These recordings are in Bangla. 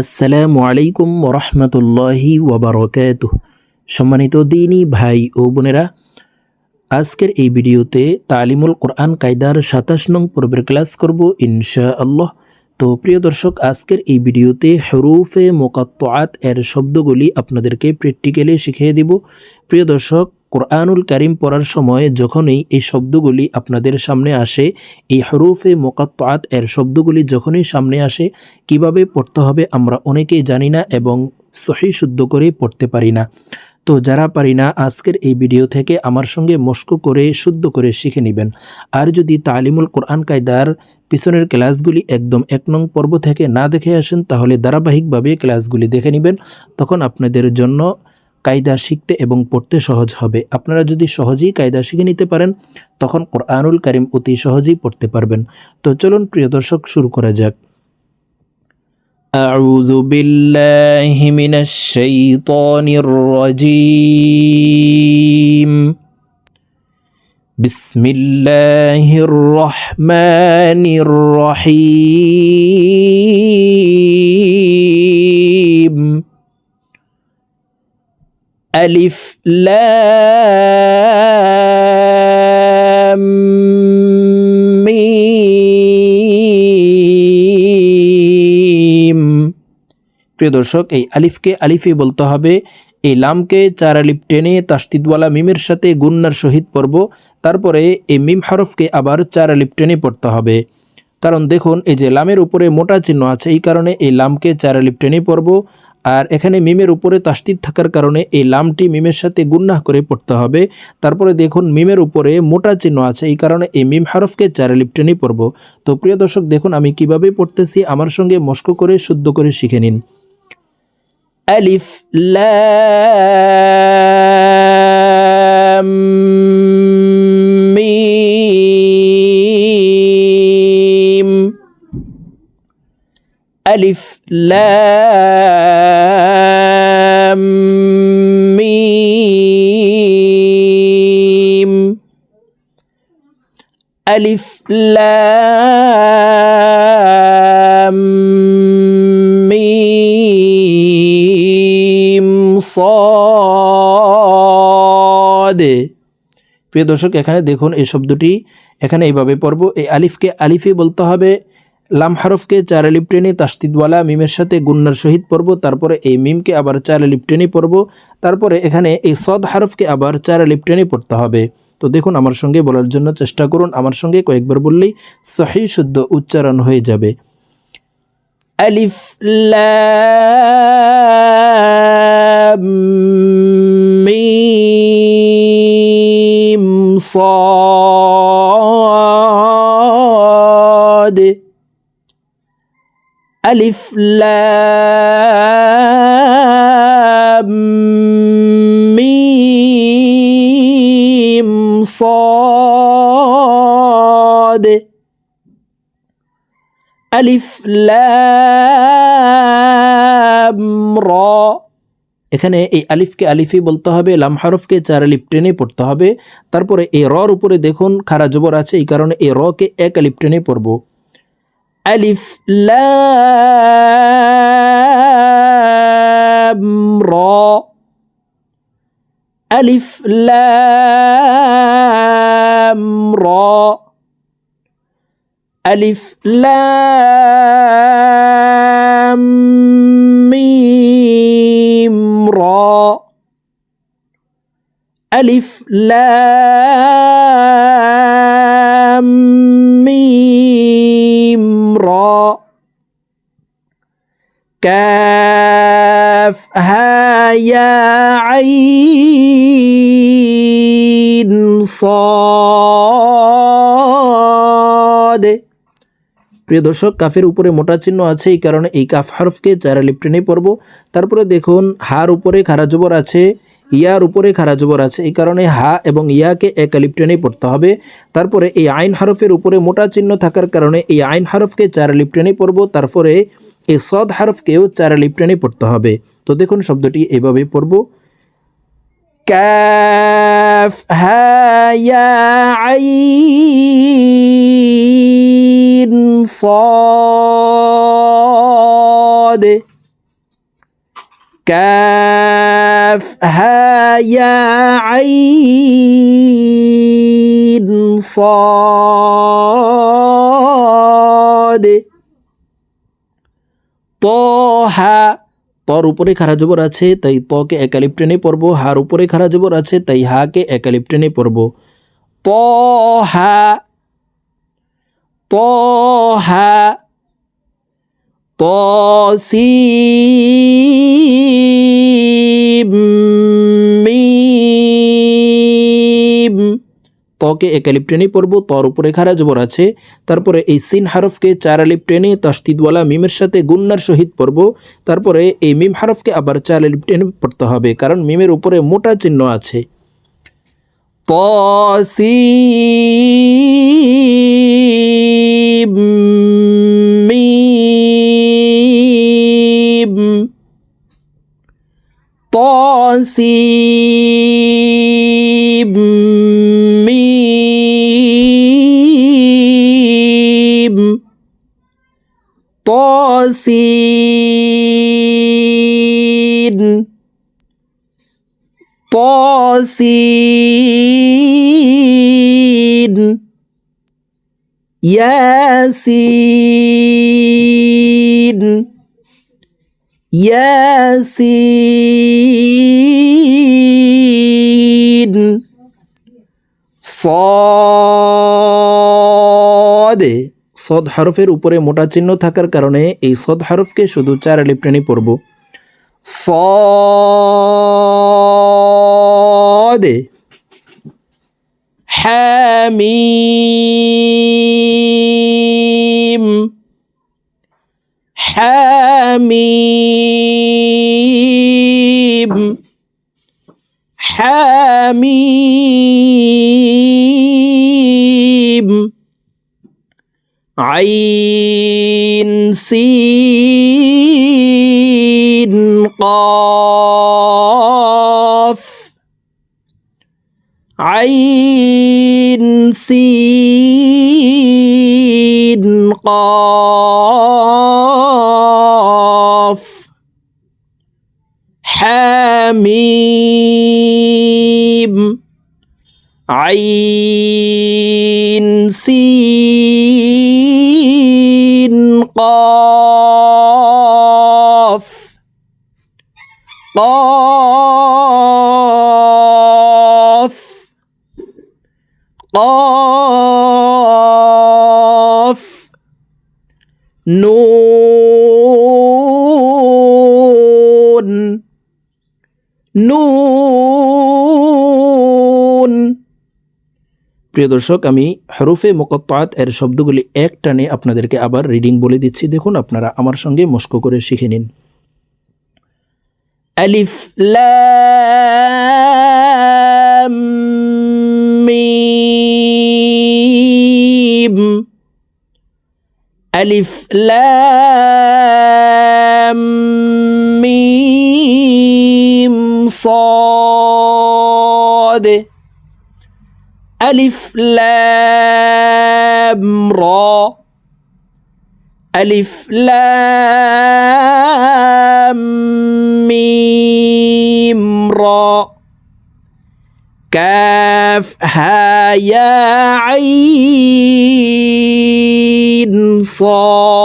আসসালামু আলাইকুম ওরহমতুল্লাহি ওবরকাত সম্মানিত দিনী ভাই ও বোনেরা, আজকের এই ভিডিওতে তালিমুল কোরআন কায়দার সাতাশ নং পর্বের ক্লাস করব ইনশা আল্লাহ তো প্রিয় দর্শক, আজকের এই ভিডিওতে হরুফে মোকাত্তাত এর শব্দগুলি আপনাদেরকে প্র্যাকটিক্যালি শিখিয়ে দিব। প্রিয় দর্শক কোরআনুল কারিম পড়ার সময় যখনই এই শব্দগুলি আপনাদের সামনে আসে, এই হরুফে মোকাত্তাত এর শব্দগুলি যখনই সামনে আসে, কীভাবে পড়তে হবে আমরা অনেকেই জানি না এবং সহি শুদ্ধ করে পড়তে পারি না। তো যারা পারি না, আজকের এই ভিডিও থেকে আমার সঙ্গে মস্ক করে শুদ্ধ করে শিখে নেবেন। আর যদি তালিমুল কোরআন কায়দার পিছনের ক্লাসগুলি একদম এক নং পর্ব থেকে না দেখে আসেন, তাহলে ধারাবাহিকভাবে ক্লাসগুলি দেখে নেবেন। তখন আপনাদের জন্য কায়দা শিখতে এবং পড়তে সহজ হবে আপনারা যদি সহজেই কায়দা শিখে নিতে পারেন তখন কোরআনুল কারিম অতি সহজেই পড়তে পারবেন তো চলুন প্রিয় দর্শক শুরু করা যাক أعوذ بالله من الشيطان الرجيم بسم الله الرحمن الرحيم আলিফ মিম প্রিয় দর্শক, এই আলিফকে আলিফে বলতে হবে। এই লামকে চার আলিফ টেনে তাস্তিদওয়ালা মিমের সাথে গুন্নার সহিত পড়ব। তারপরে এই মিম হরফকে আবার চার আলিফ টেনে পড়তে হবে। কারণ দেখুন, এই যে লামের উপরে মোটা চিহ্ন আছে, এই কারণে এই লামকে চার আলিফ টেনে পড়ব। আর এখানে মিমের উপরে তাস্তির থাকার কারণে এই লামটি মিমের সাথে গুন্নাহ করে পড়তে হবে। তারপরে দেখুন, মিমের উপরে মোটা চিহ্ন আছে, এই কারণে এই মিম হারফকে চারে লিপটেনে পড়ব। তো প্রিয় দর্শক, দেখুন, আমি কীভাবে পড়তেছি, আমার সঙ্গে মস্ক করে, শুদ্ধ করে শিখে নিন। আলিফ, লাম, মিম। আলিফ আলিফ মিম صاد প্রিয় দর্শক, এখানে দেখুন এই শব্দটি। এখানে এইভাবে পড়ব। এই আলিফকে আলিফে বলতে হবে। লাম হারফকে চার আলিফ টেনে তাস্তিদওয়ালা মিমের সাথে গুন্নার সহিত পড়ব তারপরে এই মিমকে আবার চার আলিফ টেনে পড়ব তারপরে এখানে এই সদ হারফকে আবার চার আলিফ টেনে পড়তে হবে তো দেখুন আমার সঙ্গে বলার জন্য চেষ্টা করুন আমার সঙ্গে কয়েকবার বললেই সহি শুদ্ধ উচ্চারণ হয়ে যাবে ألف لام ميم صاد আলিফ মিম সদ। لام র। এখানে এই আলিফকে আলিফি বলতে হবে, লাম হরফকে চার আলিফ টেনে পড়তে হবে। তারপরে এই রর উপরে দেখুন, খারা জবর আছে, এই কারণে এই রকে এক আলিফ টেনে পড়ব। ألف لام را. ألف لام را. ألف لام ميم را. ألف لام ميم را كاف ها يا عين صاد প্রিয় দর্শক কাফের উপরে মোটা চিহ্ন আছে এই কারণে এই কাফ হরফকে চার আলিফ টেনে পড়ব তারপরে দেখুন হার উপরে খারা জবর আছে ইয়ার উপরে খারা জবর আছে। এই কারণে হা এবং ইয়াকে এক আলিপ পড়তে হবে। তারপরে এই আইন হরফের উপরে মোটা চিহ্ন থাকার কারণে এই আইন হরফকে চার আলিপ টেনেই পড়ব। তারপরে এই সদ হরফকেও চার আলিপ পড়তে হবে। তো দেখুন শব্দটি এভাবে পড়ব। ক্যাফ হ্যা আইন صاد كاف ها يا عين صاد তহা তর উপরে খারা জবর আছে তাই তকে একালিপ টেনে পড়ব হার উপরে খারা জবর আছে তাই হাকে একালিপ টেনে পড়ব তহা তহা তসিম তকে একালিপ টেনে পড়ব তর উপরে খারা জবর আছে। তারপরে এই সিন হারফকে চার আলিপ টেনে তাস্তিদওয়ালা মিমের সাথে গুন্নার সহিত পড়ব। তারপরে এই মিম হারফকে আবার চার আলিপ টেনে পড়তে হবে, কারণ মিমের উপরে মোটা চিহ্ন আছে। তসিম মিম তসিন তসিন ইয়াসিন ইয়াসিন। সদে। সদ হরফের উপরে মোটা চিহ্ন থাকার কারণে এই সদ হরফকে শুধু চার লিপ্টেনি পড়ব। সদে। হ্যামিম। হামিম হামিম। আইন সিন কফ। আইন সিন আইন সিন কফ কফ কফ নুন নুন প্রিয় দর্শক, আমি হরুফে মোকত্তাত এর শব্দগুলি এক টানে আপনাদেরকে আবার রিডিং বলে দিচ্ছি। দেখুন, আপনারা আমার সঙ্গে মস্ক করে শিখে নিন। আলিফ, লাম, মিম। আলিফ, লাম, মিম ألف لام را. ألف لام ميم را. كاف ها يا عين صاد.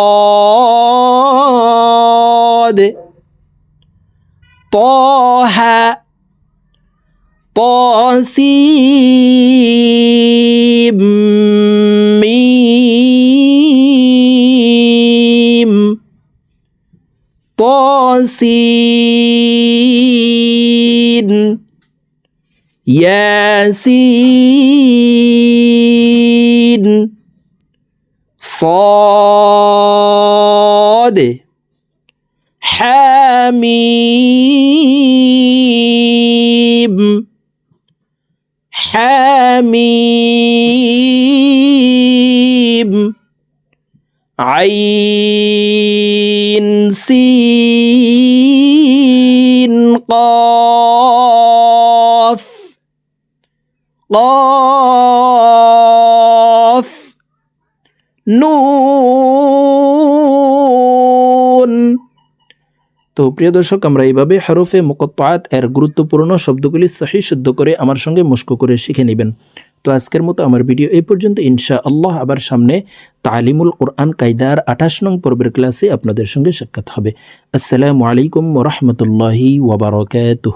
طه طاسيم ميم طاسين ياسين صاد حميم হামিম। আইন সিন কফ। কফ। নুন তো প্রিয় দর্শক, আমরা এইভাবে হরফে মুকত্তাত এর গুরুত্বপূর্ণ শব্দগুলি সহি শুদ্ধ করে আমার সঙ্গে মুস্ক করে শিখে নেবেন। তো আজকের মতো আমার ভিডিও এই পর্যন্ত। ইনশা আল্লাহ আবার সামনে তালিমুল কোরআন কায়দার আঠাশ নং পর্বের ক্লাসে আপনাদের সঙ্গে সাক্ষাৎ হবে। আসসালামু আলাইকুম রহমতুল্লাহি ওবরাকাতুহ